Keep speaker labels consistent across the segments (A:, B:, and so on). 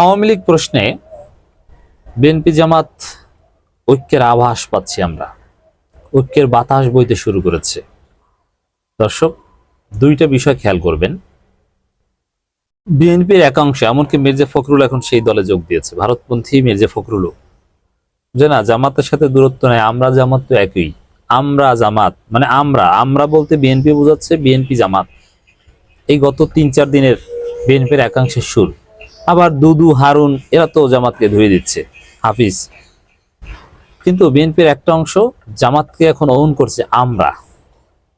A: আওয়ামী লীগ প্রশ্নে বিএনপি জামাত ঐক্যের আভাস পাচ্ছি আমরা। ঐক্যের বাতাস বইতে শুরু করেছে। দর্শক, দুইটা বিষয় খেয়াল করবেন। বিএনপির একাংশ, এমনকি মির্জা ফখরুল এখন সেই দলে যোগ দিয়েছে। ভারতপন্থী মির্জা ফখরুলও। যে না, জামাতের সাথে দূরত্ব নেই, আমরা জামাত তো একই। আমরা জামাত মানে আমরা আমরা বলতে বিএনপি বোঝাচ্ছে বিএনপি জামাত। এই গত তিন চার দিনের বিএনপির একাংশের সুর। আবার দুদু, হারুন, এরা তো জামাতকে ধুয়ে দিচ্ছে। হাফিজ। কিন্তু বিএনপির একটা অংশ জামাতকে এখন অন করছে, আমরা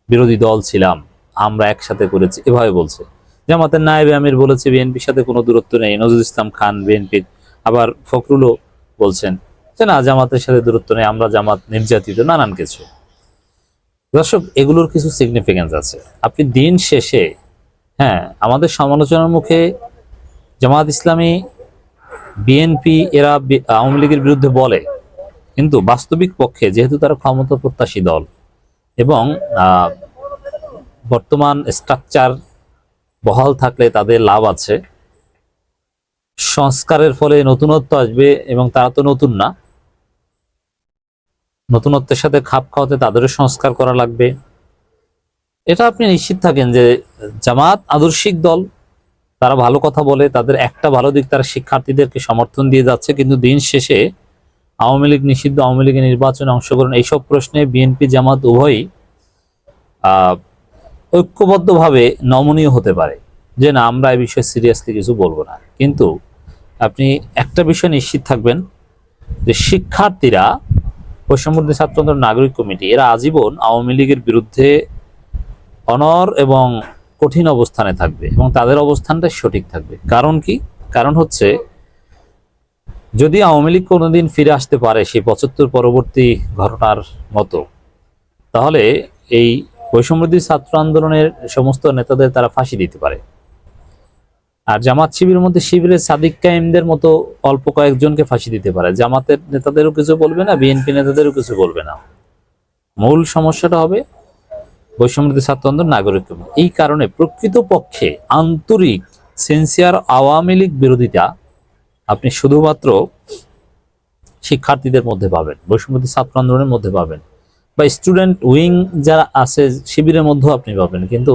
A: বিরোধী দল ছিলাম, আমরা একসাথে করেছি। এভাবে বলছে। জামাতের নায়েবে আমির বলেছে, বিএনপির সাথে কোনো দূরত্ব নেই। নজরুল ইসলাম খান বিএনপির, আবার ফখরুলও বলছেন যে, না, জামাতের সাথে দূরত্ব নেই, আমরা জামাত নির্যাতিত, নানান কিছু। দর্শক, এগুলোর কিছু সিগনিফিকেন্স আছে। আপনি দিন শেষে হ্যাঁ আমাদের সমালোচনার মুখে জামাত ইসলামী বিএনপি এরা আওয়ামী লীগের বিরুদ্ধে বলে। কিন্তু বাস্তবিক পক্ষে যেহেতু তারা ক্ষমতা প্রত্যাশী দল এবং বর্তমান স্ট্রাকচার বহাল থাকলে তাদের লাভ আছে, সংস্কারের ফলে নতুনত্ব আসবে এবং তারা তো নতুন না। নতুনত্বের সাথে খাপ খাওয়াতে তাদেরও সংস্কার করা লাগবে। এটা আপনি নিশ্চিত থাকেন যে জামাত আদর্শিক দল তারা ভালো কথা বলে, তাদের একটা ভালো দিক তারা শিক্ষার্থীদেরকে সমর্থন দিয়ে যাচ্ছে, কিন্তু দিন শেষে আওয়ামী লীগ নিষিদ্ধ, আওয়ামী লীগের নির্বাচনে অংশগ্রহণ, এইসব প্রশ্নে বিএনপি, জামাত উভয়ই ঐক্যবদ্ধভাবে নমনীয় হতে পারে। যে না, আমরা এই বিষয়ে সিরিয়াসলি কিছু বলব না। কিন্তু আপনি একটা বিষয় নিশ্চিত থাকবেন, যে শিক্ষার্থীরা পশ্চিমবঙ্গ ছাত্র নাগরিক কমিটি, এরা আজীবন আওয়ামী লীগের বিরুদ্ধে অনর এবং কঠিন অবস্থানে থাকবে এবং তাদের অবস্থানটা সঠিক থাকবে। কারণ কি? কারণ হচ্ছে, যদি আওয়ামী লীগ কোনোদিন ফিরে আসতে পারে সেই পঁচাত্তর পরবর্তী ঘটনার মতো, তাহলে এই বৈষম্যদী ছাত্র আন্দোলনের সমস্ত নেতাদের তারা ফাঁসি দিতে পারে। আর জামাত শিবিরের মধ্যে শিবিরের সাদিক কাইমদের মতো অল্প কয়েকজনকে ফাঁসি দিতে পারে। জামাতের নেতাদেরও কিছু বলবে না, বিএনপি নেতাদেরও কিছু বলবে না। মূল সমস্যাটা হবে বৈষম্যদী ছাত্র আন্দোলন নাগরিক এই কারণে প্রকৃত পক্ষে আন্তরিক সেন্সিয়ার আওয়ামী লীগ বিরোধিতা আপনি শুধুমাত্র শিক্ষার্থীদের মধ্যে পাবেন বৈষম্যদী ছাত্র আন্দোলনের মধ্যে পাবেন বা স্টুডেন্ট উইং যারা আছে শিবিরের মধ্যেও আপনি পাবেন, কিন্তু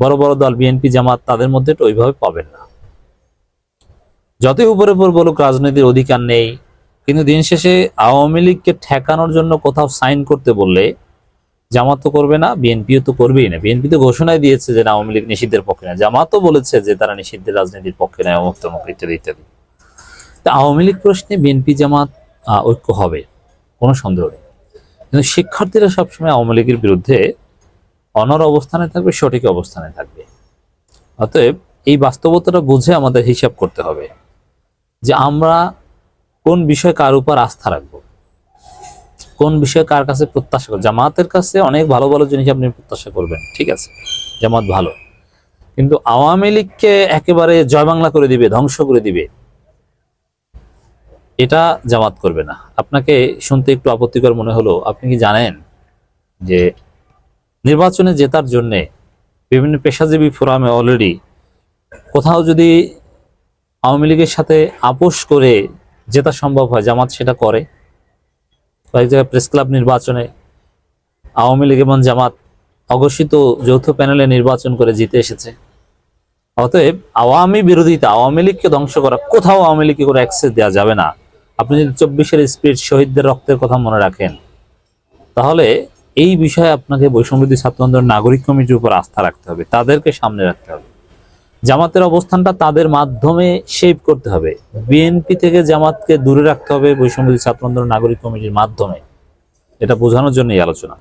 A: বড় বড় দল বিএনপি জামাত তাদের মধ্যে তো ওইভাবে পাবেন না। যতই উপরে উপর বলুক, রাজনীতির অধিকার নেই, কিন্তু দিন শেষে আওয়ামী লীগকে ঠেকানোর জন্য কোথাও সাইন করতে বললে জামাত তো করবে না, বিএনপিও তো করবেই না। বিএনপি তো ঘোষণায় দিয়েছে যে আওয়ামী লীগ নিষিদ্ধের পক্ষে না। জামাতও বলেছে যে তারা নিষিদ্ধের রাজনীতির পক্ষে নয় অমুক তমুক ইত্যাদি ইত্যাদি। তা আওয়ামী লীগ প্রশ্নে বিএনপি জামাত ঐক্য হবে? কোনো সন্দেহ নেই। কিন্তু শিক্ষার্থীরা সবসময় আওয়ামী লীগের বিরুদ্ধে অনর অবস্থানে থাকবে, সঠিক অবস্থানে থাকবে। অতএব এই বাস্তবতাটা বুঝে আমাদের হিসাব করতে হবে যে আমরা কোন বিষয়ে কার উপর আস্থা রাখব। কোন বিষয়ে কার কাছে প্রত্যাশা করব জামাতের কাছে অনেক ভালো ভালো জিনিস আপনি প্রত্যাশা করবেন, ঠিক আছে? জামাত ভালো। কিন্তু আওয়ামী লীগকে একেবারে জয় বাংলা করে দিবে, ধ্বংস করে দিবে, এটা জামাত করবে না। আপনাকে শুনতে একটু আপত্তিকর মনে হলো, আপনি কি জানেন যে নির্বাচনে জেতার জন্যে বিভিন্ন পেশাজীবী ফোরামে অলরেডি কোথাও যদি আওয়ামী লীগের সাথে আপোষ করে জেতা সম্ভব হয়, জামাত সেটা করে কয়েক জায়গায় প্রেস ক্লাব নির্বাচনে আওয়ামী লীগ এবং জামাত অঘোষিত যৌথ প্যানেলে নির্বাচন করে জিতে এসেছে। অতএব আওয়ামী বিরোধিতা, আওয়ামী লীগকে ধ্বংস করা, কোথাও আওয়ামী লীগকে কোনো অ্যাক্সেস দেওয়া যাবে না। আপনি যদি চব্বিশের স্পিড শহীদদের রক্তের কথা মনে রাখেন, তাহলে এই বিষয়ে আপনাকে বৈষম্যদী ছাত্র নাগরিক কমিটির উপর আস্থা রাখতে হবে, তাদেরকে সামনে রাখতে হবে। জামাতের অবস্থানটা তাদের মাধ্যমে শেপ করতে হবে। বিএনপি থেকে জামাতকে দূরে রাখতে হবে বৈষম্যদী ছাত্র আন্দোলন নাগরিক কমিটির মাধ্যমে। এটা বোঝানোর জন্য এই আলোচনা।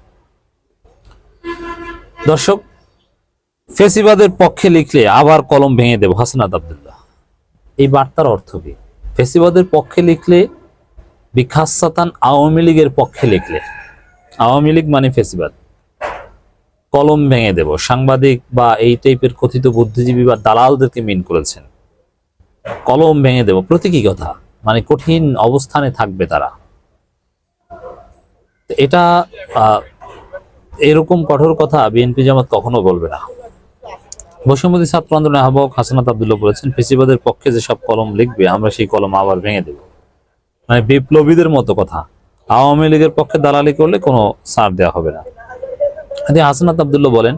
A: দর্শক, ফেসিবাদের পক্ষে লিখলে আবার কলম ভেঙে দেব হাসনাত আবদুল্লাহ। এই বার্তার অর্থ কি? ফেসিবাদের পক্ষে লিখলে বিখাসাতান আওয়ামী লীগের পক্ষে লিখলে। আওয়ামী লীগ মানে ফেসিবাদ। কলম ভেঙে দেব। সাংবাদিক বা এই টাইপের কথিত বুদ্ধিজীবী বা দালালদেরকে মিন করেছেন। কলম ভেঙে দেব। প্রতীকী কথা? মানে কঠিন অবস্থানে থাকবে তারা। এটা এরকম কঠোর কথা বিএনপি জামাত কখনো বলবে না। বৈষম্যদী ছাত্র আন্দোলনের আহ্বায়ক হাসনাত আবদুল্লাহ বলেছেন, ফেসিবাদের পক্ষে যেসব কলম লিখবে, আমরা সেই কলম আবার ভেঙে দেব। মানে বিপ্লবীদের মতো কথা। আওয়ামী লীগের পক্ষে দালালি করলে কোনো ছাড় দেওয়া হবে না। হাসনাত আবদুল্লাহ বলেন,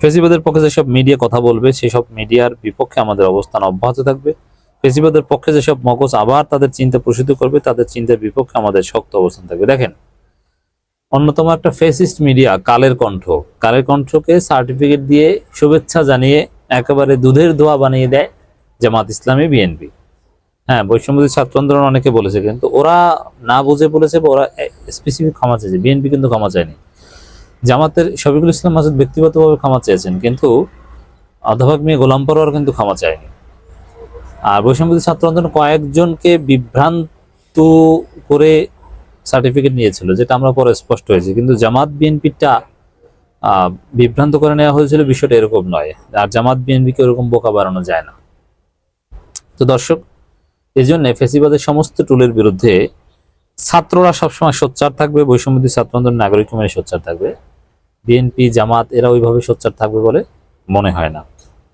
A: ফেসিবাদের পক্ষে যেসব মিডিয়া কথা বলবে, সেসব মিডিয়ার বিপক্ষে আমাদের অবস্থান অব্যাহত থাকবে। ফেসিবাদের পক্ষে যেসব মগজ আবার তাদের চিন্তা প্রসিদ্ধ করবে, তাদের চিন্তার বিপক্ষে আমাদের শক্ত অবস্থান থাকবে। দেখেন, অন্যতম একটা ফেসিস্ট মিডিয়া কালের কণ্ঠ। কালের কণ্ঠকে সার্টিফিকেট দিয়ে শুভেচ্ছা জানিয়ে একেবারে দুধের ধোয়া বানিয়ে দেয় জামাত ইসলামী বিএনপি। হ্যাঁ বৈষম্যদী ছাত্র আন্দোলন অনেকে বলেছে, কিন্তু ওরা না বুঝে বলেছে বা ওরা স্পেসিফিক ক্ষমা চেয়েছে বিএনপি কিন্তু ক্ষমা চায়নি। জামাতের শফিকুল ইসলাম মাসুদ ব্যক্তিগতভাবে ক্ষমা চেয়েছেন, কিন্তু অধ্যাপক মেয়ে গোলাম পরোয়ার কিন্তু ক্ষমা চায়নি। আর বৈষম্যদী ছাত্র আন্দোলন কয়েকজনকে বিভ্রান্ত করে সার্টিফিকেট নিয়েছিল, যেটা আমরা পরে স্পষ্ট হয়েছে। কিন্তু জামাত বিএনপিটা বিভ্রান্ত করে নেওয়া হয়েছিল বিষয়টা এরকম নয়। আর জামাত বিএনপিকে ওরকম বোকা বাড়ানো যায় না। তো দর্শক এই জন্য ফেসিবাদের সমস্ত টুলের বিরুদ্ধে ছাত্ররা সবসময় সোচ্চার থাকবে বৈষম্যদী ছাত্র আন্দোলন নাগরিক কমিটি সোচ্চার থাকবে। বিএনপি, জামাত, এরা ওইভাবে সোচ্চার থাকবে বলে মনে হয় না।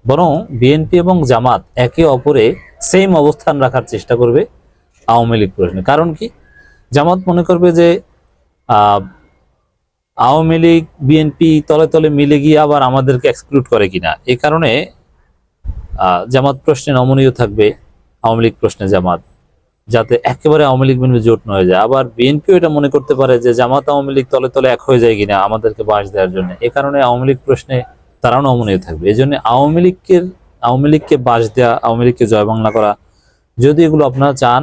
A: বরং বিএনপি এবং জামাত একে অপরে সেম অবস্থান রাখার চেষ্টা করবে আওয়ামী লীগ প্রশ্নে কারণ কি? জামাত মনে করবে যে আওয়ামী লীগ, বিএনপি তলে তলে মিলে গিয়ে আবার আমাদেরকে এক্সক্লুড করে কিনা। এ কারণে জামাত প্রশ্নে নমনীয় থাকবে আওয়ামী লীগ প্রশ্নে জামাত। যাতে একেবারে আওয়ামী লীগ বিএনপি জোট হয়ে যায়। আবার বিএনপিও এটা মনে করতে পারে যে জামাত আওয়ামী লীগ তলে তলে এক হয়ে যায় কিনা আমাদেরকে বাস দেওয়ার জন্য। এ কারণে আওয়ামী লীগ প্রশ্নে তারাও নমনীয় থাকবে। এই জন্য আওয়ামী লীগের আওয়ামী লীগকে বাস দেওয়া আওয়ামী লীগকে জয় বাংলা করা, যদি এগুলো আপনারা চান,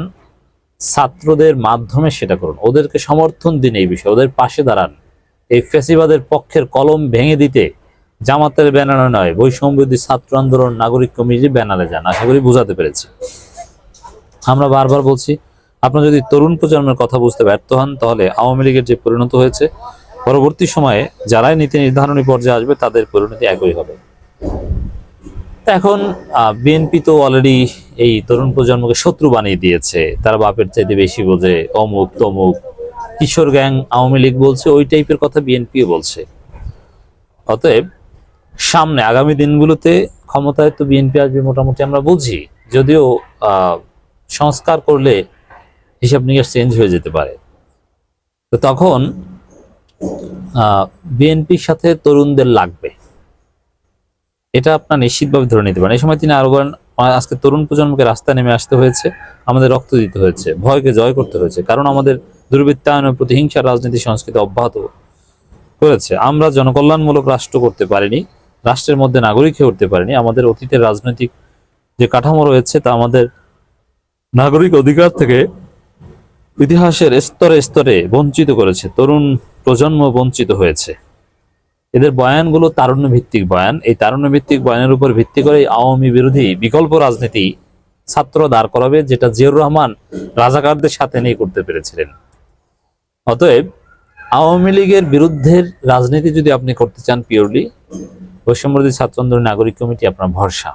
A: ছাত্রদের মাধ্যমে সেটা করুন। ওদেরকে সমর্থন দিন এই বিষয়ে। ওদের পাশে দাঁড়ান। এই ফেসিবাদের পক্ষের কলম ভেঙে দিতে জামাতের ব্যানারে নয়। বৈষম্যবিরোধী ছাত্র আন্দোলন, নাগরিক কমিটির ব্যানারে যান। আশা করি বোঝাতে পেরেছি। আমরা বারবার বলছি আপনারা যদি তরুণ প্রজন্মের কথা বুঝতে ব্যর্থ হন তাহলে আওয়ামী লীগের যে পরিণত হয়েছে পরবর্তী সময়ে যারাই নীতি নির্ধারণী পর্যায়ে আসবে তাদের পরিণতি একই হবে। এখন বিএনপি তো অলরেডি এই তরুণ প্রজন্মকে শত্রু বানিয়ে দিয়েছে। তারা বাপের চাইতে বেশি বোঝে অমুক তমুক। কিশোর গ্যাং আওয়ামী লীগ বলছে ওই টাইপের কথা বিএনপিও বলছে। অতএব সামনে আগামী দিনগুলোতে ক্ষমতায় তো বিএনপি আসবে মোটামুটি আমরা বুঝি। যদিও আহ, সংস্কার করলে হিসাব নিকাশ চেঞ্জ হয়ে যেতে পারে। তো তখন বিএনপির সাথে তরুণদের লাগবে। এটা আপনার নিশ্চিতভাবে ধরে নিতে পারেন। এই সময় তিনি আরও বলেন, আজকে তরুণ প্রজন্মকে রাস্তায় নেমে আসতে হয়েছে, আমাদের রক্ত দিতে হয়েছে, ভয়কে জয় করতে হয়েছে, কারণ আমাদের দুর্বৃত্তায়ন ও প্রতিহিংসার রাজনীতি সংস্কৃতি অব্যাহত করেছে। আমরা জনকল্যাণমূলক রাষ্ট্র করতে পারিনি, রাষ্ট্রের মধ্যে নাগরিক হয়ে উঠতে পারিনি। আমাদের অতীতের রাজনৈতিক যে কাঠামো রয়েছে তা আমাদের নাগরিক অধিকার থেকে ইতিহাসের স্তরে স্তরে বঞ্চিত করেছে, তরুণ প্রজন্ম বঞ্চিত হয়েছে। এদের বয়ানগুলো তারুণ্য ভিত্তিক বয়ান। এই তারুণ্য ভিত্তিক বয়ানের উপর ভিত্তি করে আওয়ামী বিরোধী বিকল্প রাজনীতি ছাত্র দাঁড় করাবে, যেটা জিয়াউর রহমান রাজাকারদের সাথে নিয়ে করতে পেরেছিলেন। অতএব আওয়ামী লীগের বিরুদ্ধের রাজনীতি যদি আপনি করতে চান পিওরলি বৈষম্যদী ছাত্র আন্দোলন নাগরিক কমিটি আপনার ভরসা।